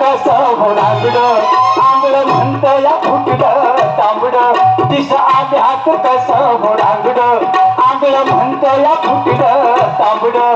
कसं हो लागलं तांबडं म्हणतं या फुटलं तांबडं दिशा आत कसं हो लागलं आंबळं म्हणतं या फुटलं तांबडं.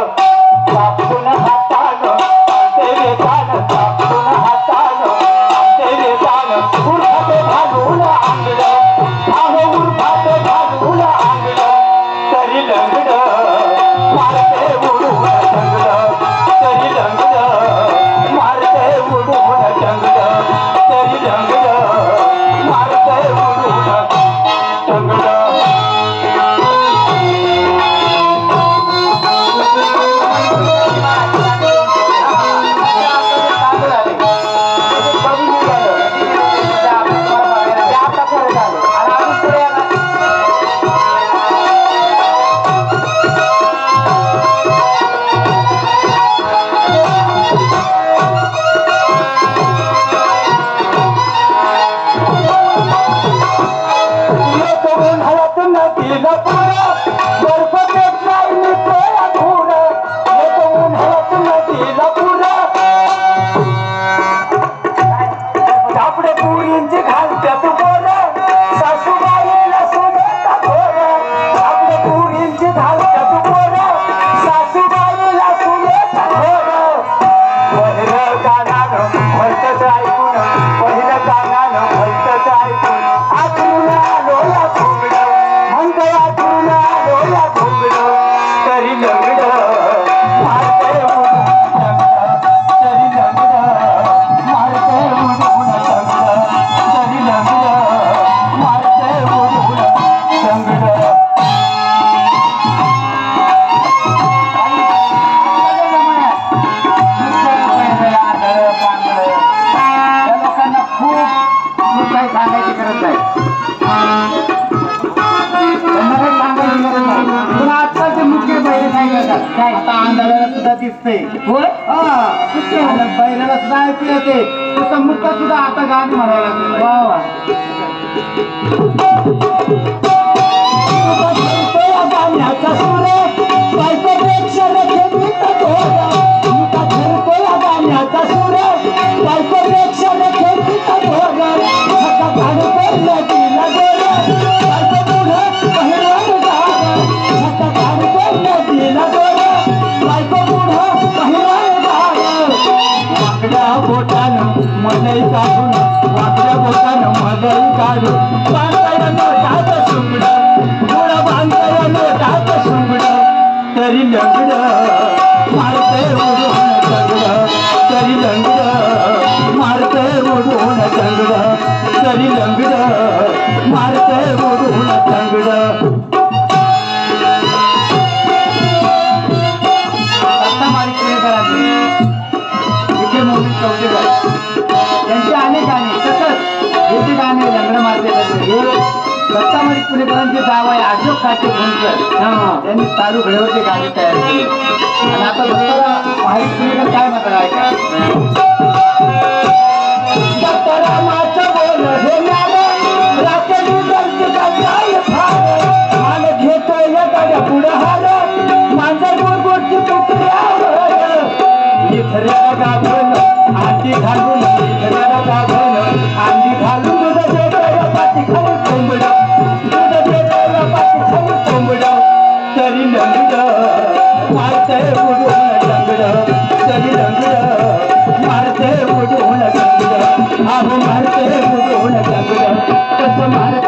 तीन पुरा पण आता ते मुख्य बैल नाही आता आंधळ्याला सुद्धा दिसते होय? बैलाला सुद्धा ऐकू येते. त्याचा मुक्का सुद्धा आता गाणं म्हणायला लागेल. वा वा. mandei caro, lá que eu vou não mandei caro, vai. Govind Chaudhari यांचे अनेक गाणे सतत याचे गाणे लग्नमाचे हे. दत्तामरी पुणेकरांचे गाव आहे अशोक काटे भोंडकर त्यांनी चालू घडवचे गाणे तयार केले आणि आता दत्ताला माहीत पुणेकर काय म्हणतात ऐका আমার